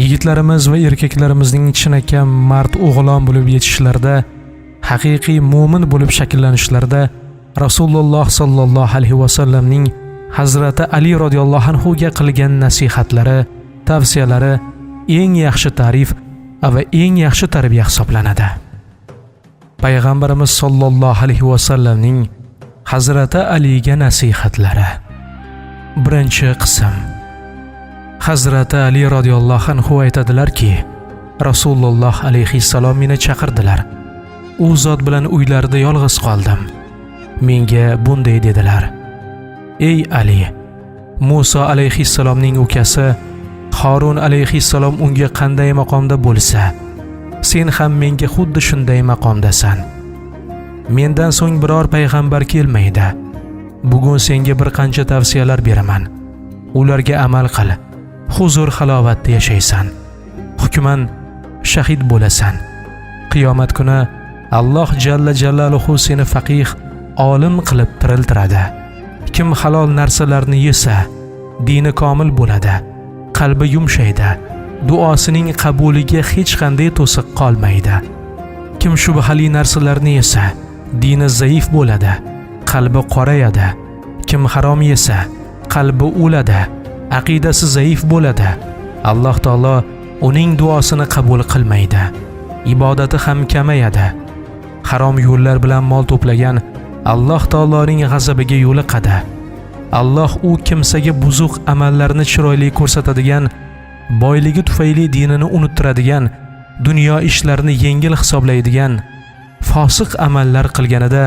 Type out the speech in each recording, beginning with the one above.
yigitlarimiz va erkaklarimizning chinakam mard o'g'lon bo'lib yetishlarida haqiqiy mo'min bo'lib shakllanishlarida rasululloh sollallohu alayhi vasallamning hazrati ali roziyallohu anhuga qilgan nasihatlari tavsiyalari eng yaxshi ta'rif va eng yaxshi tarbiya hisoblanadi. Payg'ambarimiz sollallohu alayhi vasallamning hazrati aliga nasihatlari. Birinchi qism. Hazrati ali roziyallohu anhu aytadilarki rasululloh alayhissalom meni chaqirdilar. U zot bilan uylarida yolg'iz qoldim. Menga bunday dedilar. Ey ali muso alayhissalomning ukasi horun alayhissalom unga qanday maqomda bo'lsa sen ham menga xuddi shunday maqomdasan. Mendan so'ng biror payg'ambar kelmaydi. Bugun senga bir qancha tavsiyalar beraman. Ularga amal qil. Huzur halovatda yashaysan. Hukman shahid bo'lasan. Qiyomat kuni alloh jalla jalaluhu seni faqih olim qilib tiriltiradi. Kim halol narsalarni yesa dini komil bo'ladi. Qalbi yumshaydi. Duosining qabuliga hech qanday to'siq qolmaydi. Kim shubhali narsalarni yesa dini zaif bo'ladi. Qalbi qorayadi. Kim harom yesa qalbi o'ladi. Aqidasi zaif bo'ladi. Alloh taolo uning duosini qabul qilmaydi. Ibodati ham kamayadi. Harom yo'llar bilan mol to'plagan alloh taoloning g'azabiga yo'liqadi. Alloh u kimsaga buzuq amallarni chiroyli ko'rsatadigan boyligi tufayli dinini unuttiradigan dunyo ishlarini yengil hisoblaydigan fosiq amallar qilganida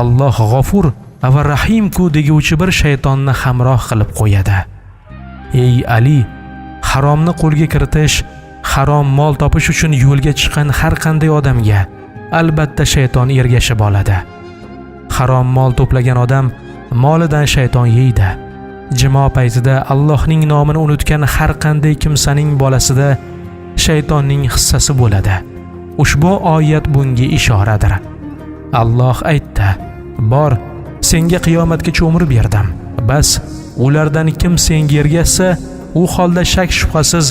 alloh g'ofur va rahimku deguvchi bir shaytonni hamroh qilib qo'yadi. Ey ali haromni qo'lga kiritish harom mol topish uchun yo'lga chiqqan har qanday odamga albatta shayton ergashib oladi. Harom mol to'plagan odam molidan shayton yeydi. Jimo paytida allohning nomini unutgan har qanday kimsaning bolasida shaytonning hissasi bo'ladi. Ushbu oyat bunga ishoradir. Alloh aytdi bor senga qiyomatgacha umr berdim. Bas ulardan kim senga ergashsa u holda shak shubhasiz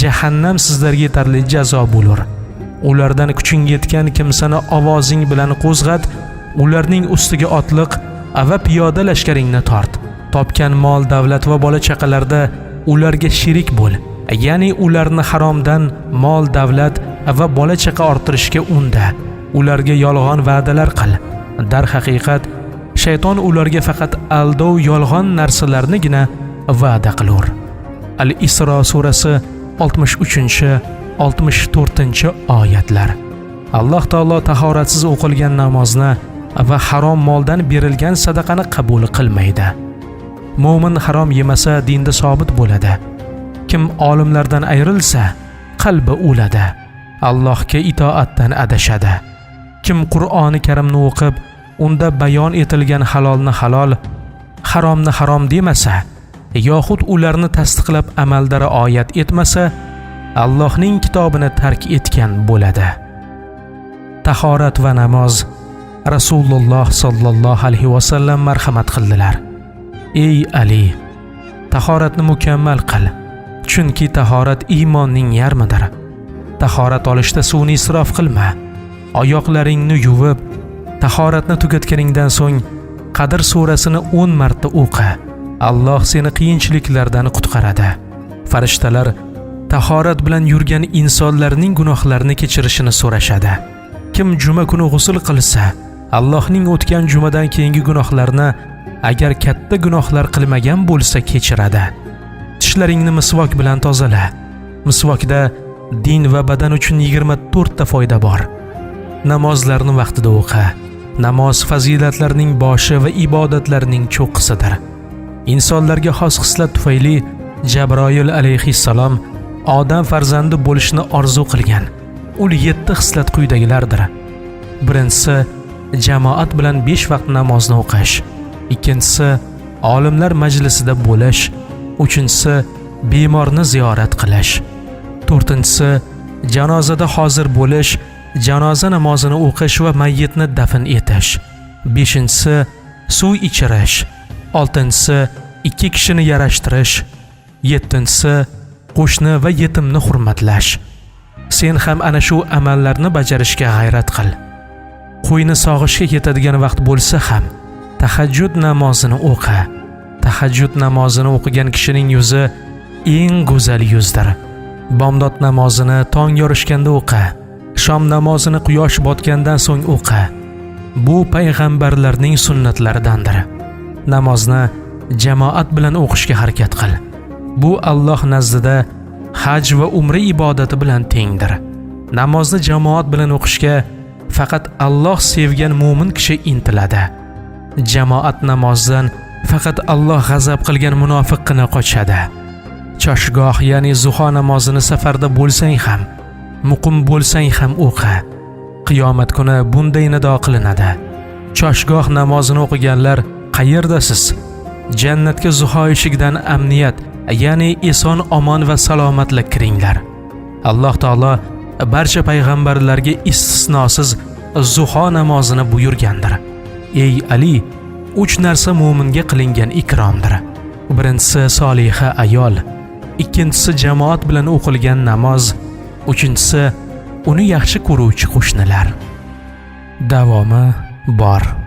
jahannam sizlarga yetarli jazo bo'lur. Ulardan kuching yetgan kimsani ovozing bilan qo'zg'at ularning ustiga otliq va piyoda lashkaringni tort. Topgan mol davlat va bola chaqalarda ularga sherik bo'l. Ya'ni ularni haromdan mol davlat va bola chaqa orttirishga unda. Ularga yolg'on va'dalar qil. Darhaqiqat shayton ularga faqat aldov yolg'on narsalarnigina va'da qilur. Al isro surasi 63 64 oyatlar. Alloh taolo tahoratsiz o'qilgan namozni va harom moldan berilgan sadaqani qabul qilmaydi. Mo'min harom yemasa dinda sobit bo'ladi. Kim olimlardan ayrilsa qalbi o'ladi. Allohga itoatdan adashadi. Kim qur'oni karimni o'qib unda bayon etilgan halolni halol haromni harom demasa yoxud ularni tasdiqlab amalda rioyat etmasa allohning kitobini tark etgan bo'ladi. Tahorat va namoz rasululloh sollallohu alayhi vasallam marhamat qildilar. Ey ali tahoratni mukammal qil chunki tahorat iymonning yarmidir. Tahorat olishda suvni isrof qilma oyoqlaringni yuvib tahoratni tugatganingdan so'ng qadr surasini 10 marta o'qi. Alloh seni qiyinchiliklardan qutqaradi. Farishtalar tahorat bilan yurgan insonlarning gunohlarini kechirishini so'rashadi. Kim juma kuni g'usul qilsa allohning o'tgan jumadan keyingi gunohlarni agar katta gunohlar qilmagan bo'lsa kechiradi. Tishlaringni misvok bilan tozala. Misvokda din va badan uchun 24 ta foyda bor. Namozlarni vaqtida o'qi. Namoz fazilatlarning boshi va ibodatlarning cho'qqisidir. Insonlarga xos xislat tufayli jabroil alayhissalom odam farzandi bo'lishni orzu qilgan ul yetti xislat quyidagilardir. Birinchisi jamoat bilan besh vaqt namozni o'qish. Ikkinchisi olimlar majlisida bo'lish. Uchinchisi bemorni ziyorat qilish. To'rtinchisi janozada hozir bo'lish janoza namozini o'qish va mayyitni dafn etish. Beshinchisi suv ichirish. Oltinchisi ikki kishini yarashtirish. Yettinchisi qo'shni va yetimni hurmatlash. Sen ham ana shu amallarni bajarishga g'ayrat qil. Qo'yni sog'ishga yetadigan vaqt bo'lsa ham tahajjud namozini o'qi. Tahajjud namozini o'qigan kishining yuzi eng go'zal yuzdir. Bomdod namozini tong yorishganda o'qi. Shom namozini quyosh botgandan so'ng o'qi. Bu payg'ambarlarning sunnatlaridandir. Namozni jamoat bilan o'qishga harakat qil. Bu alloh nazdida haj va umra ibodati bilan tengdir. Namozni jamoat bilan o'qishga faqat alloh sevgan mo'min kishi intiladi. Jamoat namozdan faqat alloh g'azab qilgan munofiqqina qochadi. Choshgoh ya'ni zuho namozini safarda bo'lsang ham muqim bo'lsang ham o'qi. Qiyomat kuni bunday nido qilinadi. Choshgoh namozini o'qiganlar qayerdasiz? Jannatga zuho eshigidan amniyat ya'ni eson omon va salomatlik kiringlar. Alloh taolo barcha payg'ambarlarga istisnosiz zuho namozini buyurgandir. Ey ali uch narsa mo'minga qilingan ikromdir. Birinchisi soliha ayol ikkinchisi jamoat bilan o'qilgan namoz uchinchisi uni yaxshi ko'ruvchi qo'shnilar. Davomi bor.